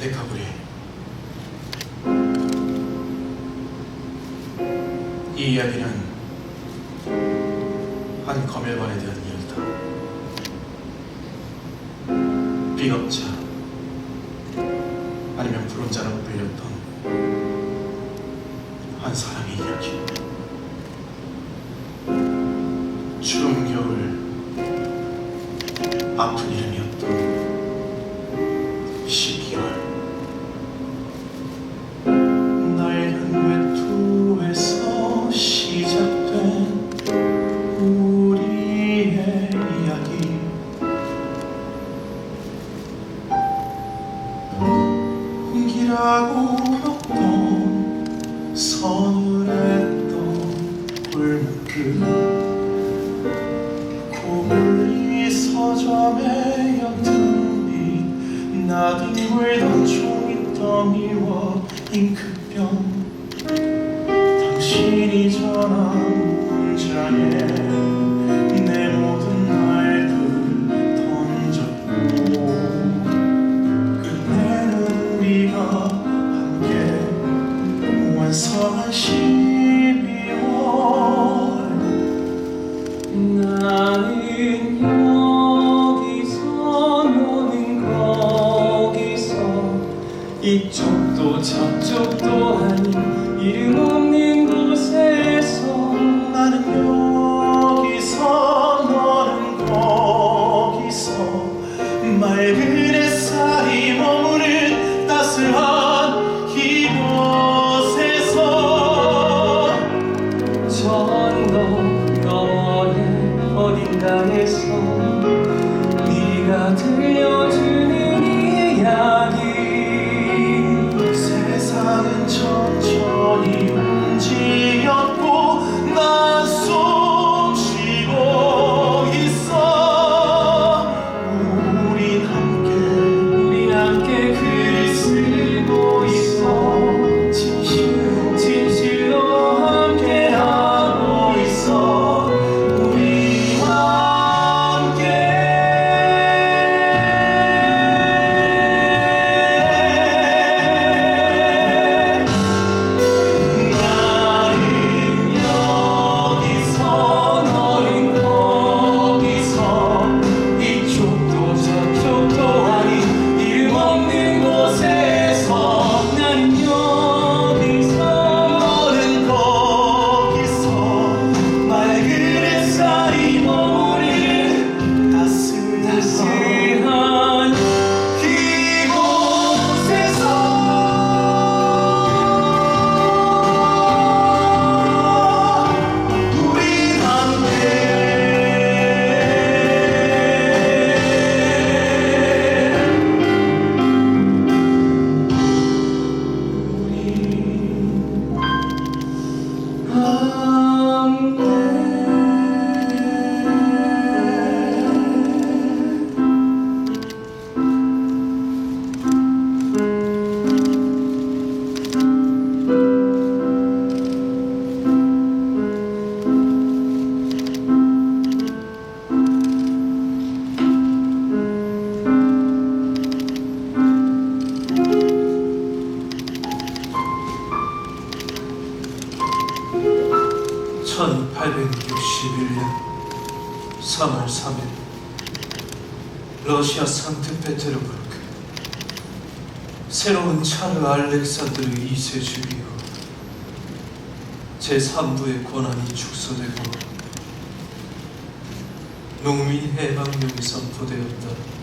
데카브리 이 이야기는 한 검열관에 대한 이야기다. 빅업자 아니면 불운자라고 불렸던 한 사람의 이야기. 추운 겨울 아픈 이름이었던 12월 낡 홍기라고 불렀던 서늘했던 골목길 고블리 서점의 옆틈이 나뒹굴던 종이더미와 잉크병. 당신이 전한 문장에 맑은 햇살이 머무는 따스한 이곳에서 저 언덕 너머의 어딘가에서 (1861년 3월 3일) 러시아 상트페테르부르크 새로운 차르 알렉산드르 2세 주기 후 제3부의 권한이 축소되고 농민 해방령이 선포되었다.